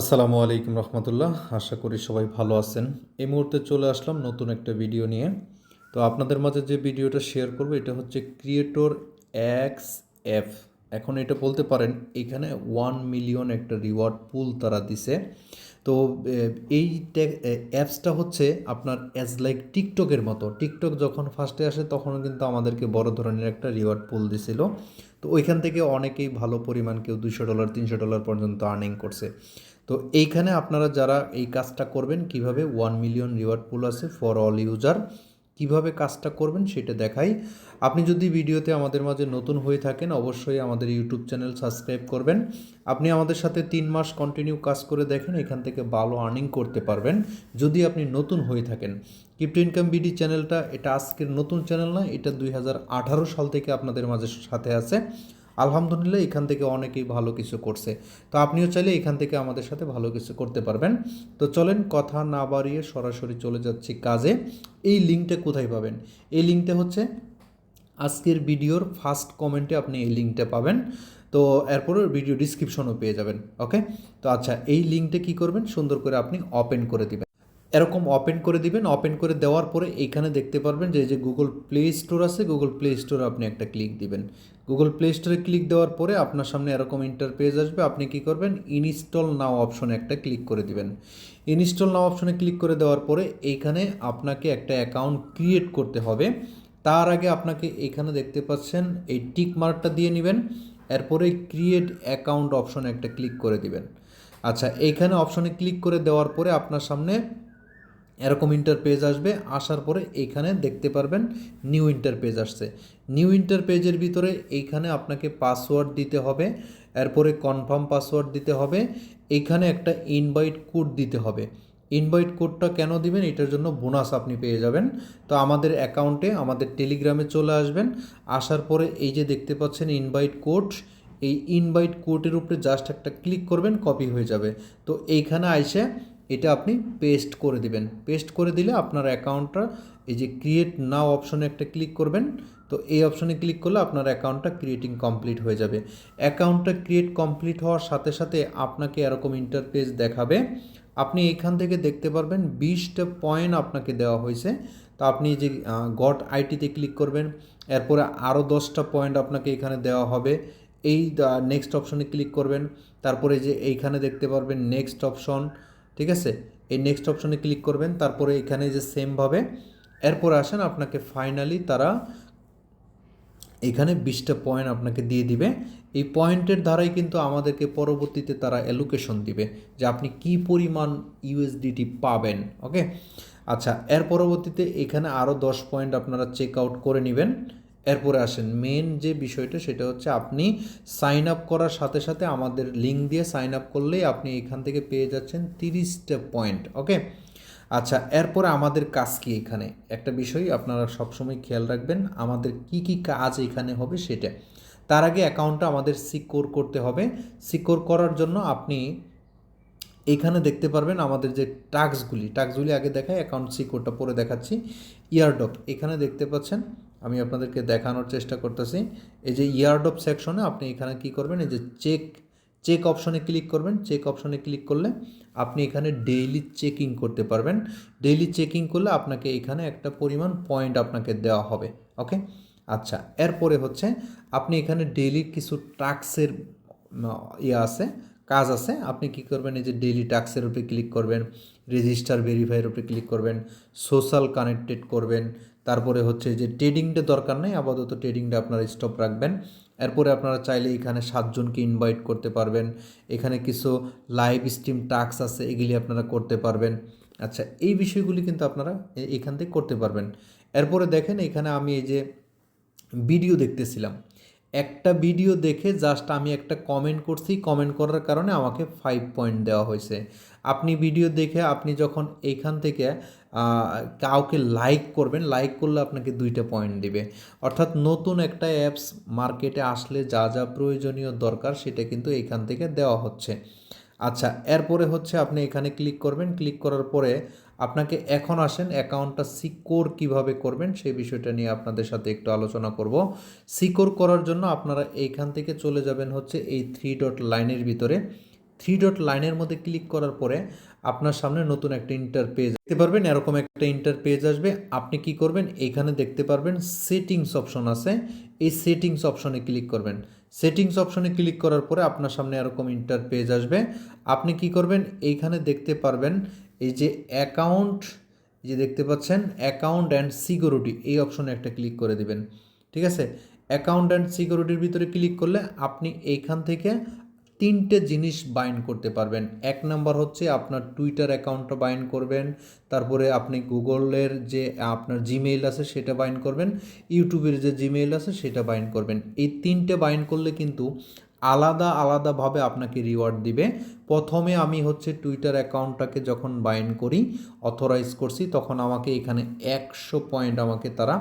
আসসালামু আলাইকুম রহমতুল্লাহ। আশা করি সবাই ভালো আছেন। এই মুহূর্তে চলে আসলাম নতুন একটা ভিডিও নিয়ে। তো আপনাদের মাঝে যে ভিডিওটা শেয়ার করব, এটা হচ্ছে ক্রিয়েটর এক্স এফ এখন এটা বলতে পারেন, এখানে ওয়ান মিলিয়ন একটা রিওয়ার্ড পুল তারা দিছে। তো এই অ্যাপসটা হচ্ছে আপনার অ্যাজ লাইক টিকটকের মতো। টিকটক যখন ফার্স্টে আসে তখন কিন্তু আমাদেরকে বড় ধরনের একটা রিওয়ার্ড পুল দিছিল। তো ওইখান থেকে অনেকেই ভালো পরিমাণ কেউ দুশো ডলার তিনশো ডলার পর্যন্ত আর্নিং করছে। তো এইখানে আপনারা যারা এই কাজটা করবেন, কীভাবে ওয়ান মিলিয়ন রিওয়ার্ড পুল আছে ফর অল ইউজার কীভাবে কাজটা করবেন সেটা দেখাই। আপনি যদি ভিডিওতে আমাদের মাঝে নতুন হয়ে থাকেন, অবশ্যই আমাদের ইউটিউব চ্যানেল সাবস্ক্রাইব করবেন। আপনি আমাদের সাথে তিন মাস কন্টিনিউ কাজ করে দেখেন, এখান থেকে ভালো আর্নিং করতে পারবেন। যদি আপনি নতুন হয়ে থাকেন ক্রিপ্টো ইনকাম বিডি চ্যানেলটা এটা আজকের নতুন চ্যানেল না, এটা দুই হাজার আঠারো সাল থেকে আপনাদের মাঝে সাথে আছে। আলহামদুলিল্লাহ এখান থেকে অনেকেই ভালো কিছু করছে। তো আপনিও চাইলে এখান থেকে আমাদের সাথে ভালো কিছু করতে পারবেন। তো চলেন কথা না বাড়িয়ে সরাসরি চলে যাচ্ছি কাজে। এই লিঙ্কটা কোথায় পাবেন? এই লিঙ্কটা হচ্ছে আজকের ভিডিওর ফার্স্ট কমেন্টে আপনি এই লিঙ্কটা পাবেন। তো এরপরে ভিডিও ডিসক্রিপশনও পেয়ে যাবেন, ওকে? তো আচ্ছা এই লিঙ্কটা কী করবেন? সুন্দর করে আপনি ওপেন করে দিবেন। এরকম ওপেন করে দিবেন ওপেন করে দেওয়ার পরে এইখানে দেখতে পারবেন যে যে গুগল প্লে স্টোর আছে গুগল প্লে স্টোরে আপনি একটা ক্লিক দিবেন। গুগল প্লে স্টোরে ক্লিক দেওয়ার পরে আপনার সামনে এরকম ইন্টারপেজ আসবে, আপনি কি করবেন? ইনস্টল নাও অপশনে একটা ক্লিক করে দিবেন। ইনস্টল নাও অপশনে ক্লিক করে দেওয়ার পরে এইখানে আপনাকে একটা অ্যাকাউন্ট ক্রিয়েট করতে হবে। তার আগে আপনাকে এখানে দেখতে পাচ্ছেন, এই টিক মার্কটা দিয়ে নেবেন, এরপরে ক্রিয়েট অ্যাকাউন্ট অপশনে একটা ক্লিক করে দিবেন। আচ্ছা এইখানে অপশনে ক্লিক করে দেওয়ার পরে আপনার সামনে এরকম ইন্টার পেজ আসবে, আসার পরে এইখানে দেখতে পারবেন নিউ ইন্টার পেজ আসছে। নিউ ইন্টার পেজের ভিতরে এইখানে আপনাকে পাসওয়ার্ড দিতে হবে, এরপরে কনফার্ম পাসওয়ার্ড দিতে হবে, এইখানে একটা ইনভাইট কোড দিতে হবে। ইনভাইট কোডটা কেন দিবেন? এটার জন্য বোনাস আপনি পেয়ে যাবেন। তো আমাদের অ্যাকাউন্টে আমাদের টেলিগ্রামে চলে আসবেন, আসার পরে এই যে দেখতে পাচ্ছেন ইনভাইট কোড এই ইনভাইট কোডের উপরে জাস্ট একটা ক্লিক করবেন কপি হয়ে যাবে। তো এইখানে আইসে এটা আপনি পেস্ট করে দিবেন। পেস্ট করে দিলে আপনার অ্যাকাউন্টটা এই যে ক্রিয়েট নাও অপশনে একটা ক্লিক করবেন, তো এই অপশনে ক্লিক করলে আপনার অ্যাকাউন্টটা ক্রিয়েটিং কমপ্লিট হয়ে যাবে। অ্যাকাউন্টটা ক্রিয়েট কমপ্লিট হওয়ার সাথে সাথে আপনাকে এরকম ইন্টারপেজ দেখাবে। আপনি এখান থেকে দেখতে পারবেন বিশটা পয়েন্ট আপনাকে দেওয়া হয়েছে। তো আপনি যে গট আইটিতে ক্লিক করবেন, এরপরে আরও দশটা পয়েন্ট আপনাকে এখানে দেওয়া হবে। এই নেক্সট অপশনে ক্লিক করবেন। তারপরে যে এইখানে দেখতে পারবেন নেক্সট অপশন ঠিক আছে? এই নেক্সট অপশনে ক্লিক করবেন, তারপরে এখানে যে সেমভাবে এরপর আসেন আপনাকে ফাইনালি তারা এখানে বিশটা পয়েন্ট আপনাকে দিয়ে দিবে। এই পয়েন্টের দ্বারাই কিন্তু আমাদেরকে পরবর্তীতে তারা অ্যালোকেশন দিবে যে আপনি কি পরিমাণ ইউএসডিটি পাবেন ওকে আচ্ছা এর পরবর্তীতে এখানে আরও দশ পয়েন্ট আপনারা চেক আউট করে নেবেন। এরপরে আসেন। মেন যে বিষয়টা সেটা হচ্ছে আপনি সাইন আপ করার সাথে সাথে আমাদের লিঙ্ক দিয়ে সাইন আপ করলেই আপনি এখান থেকে পেয়ে যাচ্ছেন তিরিশটা পয়েন্ট ওকে আচ্ছা এরপরে আমাদের কাজ কি এখানে? একটা বিষয় আপনারা সবসময় খেয়াল রাখবেন, আমাদের কি কি কাজ এখানে হবে সেটা। তার আগে অ্যাকাউন্টটা আমাদের সিকিওর করতে হবে। সিকিওর করার জন্য আপনি এখানে দেখতে পারবেন আমাদের যে টাস্কগুলি টাস্কগুলি আগে দেখায় অ্যাকাউন্ট সিকিউরটা পরে দেখাচ্ছি। ইয়ারডপ এখানে দেখতে পাচ্ছেন আমি আপনাদেরকে দেখানোর চেষ্টা করতেছি। এই যে ইয়ারডপ সেকশনে আপনি এখানে কি করবেন, এই যে চেক চেক অপশনে ক্লিক করবেন। চেক অপশনে ক্লিক করলে আপনি এখানে ডেইলি চেকিং করতে পারবেন। ডেইলি চেকিং করলে আপনাকে এখানে একটা পরিমাণ পয়েন্ট আপনাকে দেওয়া হবে, ওকে? আচ্ছা এরপরে হচ্ছে আপনি এখানে ডেইলি কিছু টাস্কের ইয়ে আছে। কাজ আছে, আপনি কি করবেন, এই যে ডেইলি টাস্কের উপরে ক্লিক করবেন রেজিস্টার ভেরিফাইয়ের উপরে ক্লিক করবেন সোশ্যাল কানেক্টেড করবেন, তারপরে হচ্ছে যে ট্রেডিংটা দরকার নেই, আপাতত ট্রেডিংটা আপনারা স্টপ রাখবেন। এরপরে আপনারা চাইলে এখানে সাতজনকে ইনভাইট করতে পারবেন, এখানে কিছু লাইভ স্ট্রিম টাস্ক আছে, এগুলি আপনারা করতে পারবেন। আচ্ছা এই বিষয়গুলি কিন্তু আপনারা এখান থেকে করতে পারবেন। এরপরে দেখেন, এখানে আমি এই যে ভিডিও দেখতেছিলাম। একটা ভিডিও দেখে জাস্ট আমি একটা কমেন্ট করছি। কমেন্ট করার কারণে আমাকে ফাইভ পয়েন্ট দেওয়া হয়েছে। আপনি ভিডিও দেখে আপনি যখন এইখান থেকে কাউকে লাইক করবেন লাইক করলে আপনাকে দুইটা পয়েন্ট দিবে। অর্থাৎ নতুন একটা অ্যাপস মার্কেটে আসলে যা যা প্রয়োজনীয় দরকার সেটা কিন্তু এইখান থেকে দেওয়া হচ্ছে। আচ্ছা এরপরে হচ্ছে আপনি এখানে ক্লিক করবেন। ক্লিক করার পরে আপনাকে এখন আসেন অ্যাকাউন্টটা সিকোর কীভাবে করবেন সেই বিষয়টা নিয়ে আপনাদের সাথে একটু আলোচনা করব। সিকোর করার জন্য আপনারা এইখান থেকে চলে যাবেন হচ্ছে এই থ্রি ডট লাইনের ভিতরে। থ্রি ডট লাইনের মধ্যে ক্লিক করার পরে আপনার সামনে নতুন একটা ইন্টার পেজ দেখতে পারবেন, এরকম একটা ইন্টার পেজ আসবে। আপনি কি করবেন? এইখানে দেখতে পারবেন সেটিংস অপশন আছে। এই সেটিংস অপশনে ক্লিক করবেন। সেটিংস অপশনে ক্লিক করার পরে আপনার সামনে এরকম ইন্টার পেজ আসবে। আপনি কি করবেন? এইখানে দেখতে পারবেন এই যে অ্যাকাউন্ট যে দেখতে পাচ্ছেন অ্যাকাউন্ট অ্যান্ড সিকিউরিটি এই অপশনে একটা ক্লিক করে দিবেন। ঠিক আছে? অ্যাকাউন্ট অ্যান্ড সিকিউরিটির ভিতরে ক্লিক করলে আপনি এইখান থেকে তিনটে জিনিস বাইন্ড করতে পারবেন। এক নাম্বার হচ্ছে আপনার টুইটার অ্যাকাউন্টটা বাইন্ড করবেন, তারপরে আপনি গুগলের যে আপনার জিমেইল আছে সেটা বাইন্ড করবেন ইউটিউবের যে জিমেইল আছে সেটা বাইন্ড করবেন। এই তিনটে বাইন্ড করলে কিন্তু আলাদা আলাদাভাবে আপনাকে রিওয়ার্ড দিবে। প্রথমে আমি হচ্ছে টুইটার অ্যাকাউন্টটাকে যখন বাইন্ড করি অথরাইজ করছি, তখন আমাকে এখানে একশো পয়েন্ট আমাকে তারা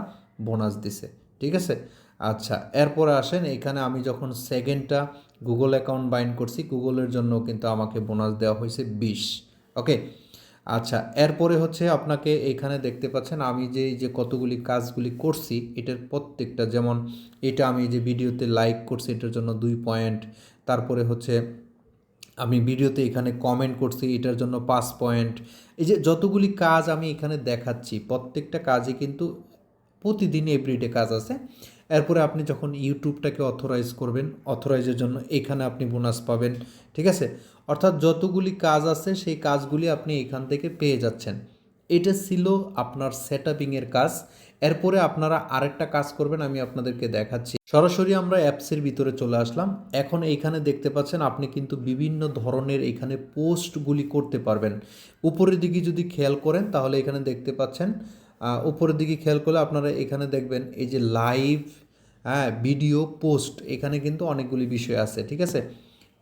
বোনাস দিছে। ঠিক আছে? আচ্ছা এরপরে আসেন, এখানে আমি যখন সেকেন্ডটা গুগল অ্যাকাউন্ট বাইন্ড করছি গুগলের জন্য কিন্তু আমাকে বোনাস দেওয়া হয়েছে বিশ। ওকে আচ্ছা এরপরে হচ্ছে আপনাকে এখানে দেখতে পাচ্ছেন, আমি যে যে কতগুলি কাজগুলি করছি, এটার প্রত্যেকটা যেমন এটা আমি যে ভিডিওতে লাইক করছি, এটার জন্য দুই পয়েন্ট তারপরে হচ্ছে আমি ভিডিওতে এখানে কমেন্ট করছি, এটার জন্য পাঁচ পয়েন্ট এই যে যতগুলি কাজ আমি এখানে দেখাচ্ছি, প্রত্যেকটা কাজই কিন্তু প্রতিদিন এভরিডে কাজ আছে। এরপরে আপনি যখন ইউটিউবটাকে অথরাইজ করবেন অথরাইজের জন্য এখানে আপনি বোনাস পাবেন, ঠিক আছে? অর্থাৎ যতগুলি কাজ আছে, সেই কাজগুলি আপনি এখান থেকে পেয়ে যাচ্ছেন। এটা ছিল আপনার সেট এর কাজ। এরপরে আপনারা আরেকটা কাজ করবেন, আমি আপনাদেরকে দেখাচ্ছি। সরাসরি আমরা অ্যাপসের ভিতরে চলে আসলাম। এখন এইখানে দেখতে পাচ্ছেন, আপনি কিন্তু বিভিন্ন ধরনের এখানে পোস্টগুলি করতে পারবেন। উপরের দিকে যদি খেয়াল করেন, তাহলে এখানে দেখতে পাচ্ছেন উপরের দিকে খেয়াল করলে আপনারা এখানে দেখবেন এই যে লাইভ হ্যাঁ ভিডিও পোস্ট এখানে কিন্তু অনেকগুলি বিষয় আছে, ঠিক আছে?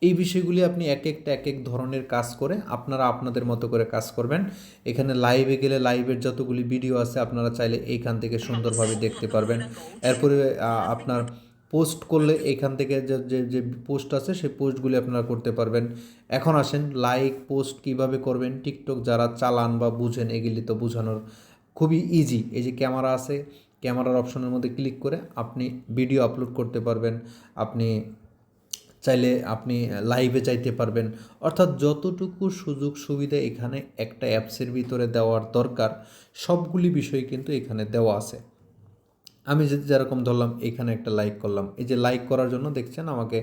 এই বিষয়গুলি আপনি এক একটা, এক এক ধরনের কাজ করে আপনারা আপনাদের মতো করে কাজ করবেন। এখানে লাইভে গেলে লাইভের যতগুলি ভিডিও আছে, আপনারা চাইলে এইখান থেকে সুন্দরভাবে দেখতে পারবেন। এরপরে আপনার পোস্ট করলে এখান থেকে যে যে যে পোস্ট আছে, সেই পোস্টগুলি আপনারা করতে পারবেন। এখন আসেন লাইক পোস্ট কীভাবে করবেন? টিকটক যারা চালান বা বুঝেন, এগুলি তো বোঝানোর খুবই ইজি এই যে ক্যামেরা আছে ক্যামেরার অপশনের মধ্যে ক্লিক করে আপনি ভিডিও আপলোড করতে পারবেন। আপনি চাইলে আপনি লাইভে চাইতে পারবেন। অর্থাৎ যতটুকু সুযোগ সুবিধা এখানে একটা অ্যাপসের ভিতরে দেওয়ার দরকার, সবগুলি বিষয় কিন্তু এখানে দেওয়া আছে। আমি যে যেরকম ধরলাম, এখানে একটা লাইক করলাম। এই যে লাইক করার জন্য দেখছেন আমাকে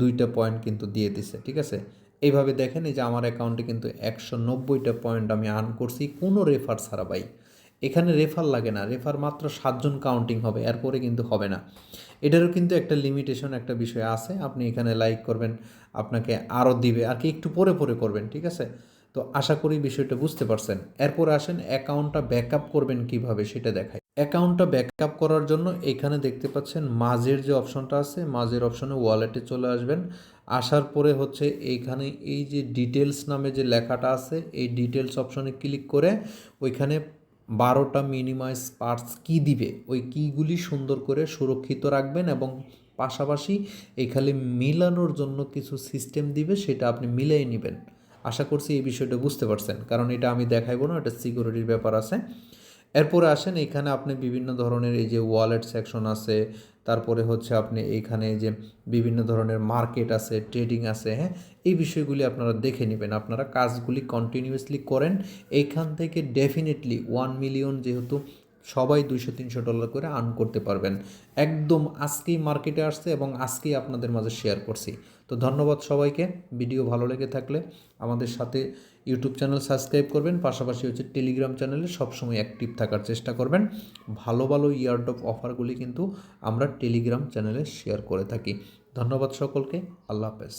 দুইটা পয়েন্ট কিন্তু দিয়ে দিছে, ঠিক আছে? এইভাবে দেখেন, এই যে আমার অ্যাকাউন্টে কিন্তু একশো নব্বইটা পয়েন্ট আমি আর্ন করছি, কোনো রেফার ছাড়া ভাই। এখানে রেফার লাগে না রেফার মাত্র সাতজন কাউন্টিং হবে, এরপরে কিন্তু হবে না। এটারও কিন্তু একটা লিমিটেশন একটা বিষয় আছে, আপনি এখানে লাইক করবেন, আপনাকে আরও দিবে, আর কি একটু পরে পরে করবেন, ঠিক আছে? তো আশা করি বিষয়টা বুঝতে পারছেন। এরপরে আসেন অ্যাকাউন্টটা ব্যাকআপ করবেন কীভাবে সেটা দেখায় অ্যাকাউন্টটা ব্যাকআপ করার জন্য এখানে দেখতে পাচ্ছেন মাঝের যে অপশনটা আছে, মাঝের অপশনে ওয়ালেটে চলে আসবেন। আসার পরে হচ্ছে এইখানে এই যে ডিটেলস নামে যে লেখাটা আছে, এই ডিটেলস অপশনে ক্লিক করে ওইখানে বারোটা মিনিমাইজ পার্টস কি দিবে? ওই কীগুলি সুন্দর করে সুরক্ষিত রাখবেন এবং পাশাপাশি এখানে মিলানোর জন্য কিছু সিস্টেম দিবে, সেটা আপনি মিলিয়ে নেবেন। আশা করছি এই বিষয়টা বুঝতে পারছেন, কারণ এটা আমি দেখাইব না, এটা সিকিউরিটির ব্যাপার আছে। এরপরে আসেন, এখানে আপনি বিভিন্ন ধরনের এই যে ওয়ালেট সেকশন আছে তারপরে হচ্ছে আপনি এইখানে যে বিভিন্ন ধরনের মার্কেট আছে, ট্রেডিং আছে হ্যাঁ? এই বিষয়গুলি আপনারা দেখে নেবেন। আপনারা কাজগুলি কন্টিনিউয়াসলি করেন। এইখান থেকে ডেফিনেটলি ওয়ান মিলিয়ন যেহেতু সবাই দুইশো, তিনশো ডলার করে আর্ন করতে পারবেন। একদম আজকেই মার্কেটে আসছে এবং আজকেই আপনাদের মাঝে শেয়ার করছি। তো ধন্যবাদ সবাইকে। ভিডিও ভালো লেগে থাকলে আমাদের সাথে ইউটিউব চ্যানেল সাবস্ক্রাইব করবেন। পাশাপাশি হচ্ছে টেলিগ্রাম চ্যানেলে সবসময় অ্যাক্টিভ থাকার চেষ্টা করবেন। ভালো ভালো ইয়ার্ড অফ অফারগুলি কিন্তু আমরা টেলিগ্রাম চ্যানেলে শেয়ার করে থাকি। ধন্যবাদ সকলকে। আল্লাহ হাফেজ।